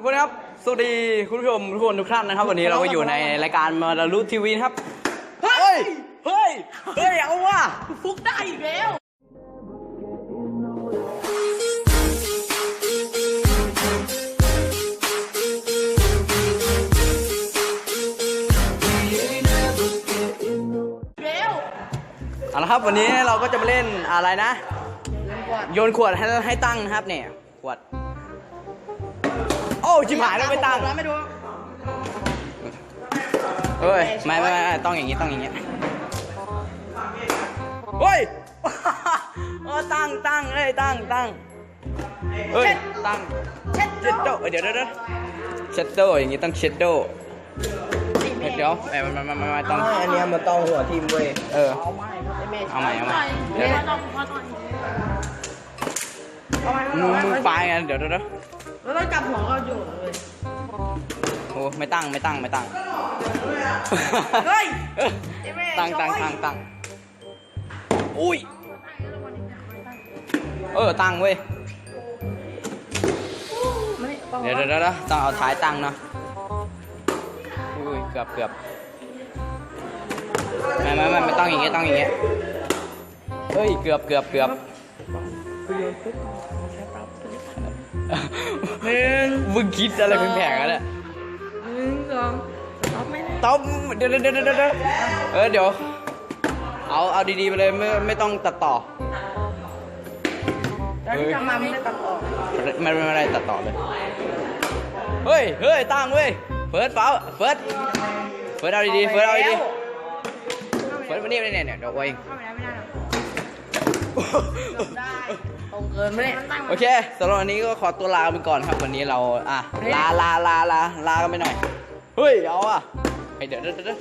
ทุกคนครับ สวัสดีคุณผู้ชมทุกคนทุกท่านนะครับ วันนี้เราก็อยู่ในรายการมาดารุทีวีนะครับ เฮ้ย เฮ้ย เฮ้ย เอาว่ะฟุกได้อีกแล้วเร็วเอาละครับ วันนี้เราก็จะมาเล่นอะไรนะโยนขวดให้ให้ตั้งนะครับเนี่ย ขวดโอ้ชิบหายแล้วไม่ตั้งแล้วไม่ดูเฮ้ยไม่ไม่ไม่ไม่ต้องอย่างนี้ต้องอย่างนี้เฮ้ยเออตั้งตั้งเอ้ยตั้งตั้งเฮ้ยตั้งเช็ดเชดโดเดี๋ยวเดี๋ยวเดี๋ยวเชดโดอย่างนี้ต้องเชดโดเดี๋ยวไม่ไม่ไม่ไม่ไม่ต้องอันเนี้ยมันต้องหัวทิมเว้ยเออเอาไม่ครับไอ้เมย์เอาใหม่เอาใหม่เดี๋ยวต้องมาต่อยเอาใหม่มึงมึงไปไงเดี๋ยวเดี๋ยวเดี๋ยว แล้วต้องจับหัวก็อยู่เลยโอ้ไม่ตั้งไม่ตั้งไม่ตั้ง เฮ้ยเออตั้งตั้งตั้งตั้งอุ้ย เออตั้งเว้ยไม่เดี๋ยวเดี๋ยวเดี๋ยวต้องเอาท้ายตั้งเนาะอุ้ยเกือบเกือบไม่ไม่ไม่ไม่ต้องอย่างเงี้ยต้องอย่างเงี้ยเฮ้ยเกือบเกือบเกือบ หนึ่งมึงคิดอะไรเป็นแผงกันเนี่ยหนึ่งสองสองไม่ได้ต้มเดี๋ยวเดี๋ยวเดี๋ยวเดี๋ยวเดี๋ยวเออเดี๋ยว เอาเอาดีๆไปเลยไม่ไม่ต้องตัดต่อแล้วที่ทำมาไม่ได้ตัดออกไม่ไม่ไม่ได้ตัดต่อเลย เฮ้ยเฮ้ยตั้งเว้ยเฟิร์สเปล่าเฟิร์สเฟิร์สเอาดีๆเฟิร์สเอาดีๆเฟิร์สมานี่มานี่เนี่ยเดี๋ยวเอาเองเข้า ได้ตรงเกินไม่ได้โอเคสำหรับวันนี้ก็ขอตัวลาไปก่อนครับวันนี้เราอะลาลาลาลาลากันไปหน่อยเฮ้ยเอาอะไปเดี๋ยวเดี๋ยวเดี๋ยว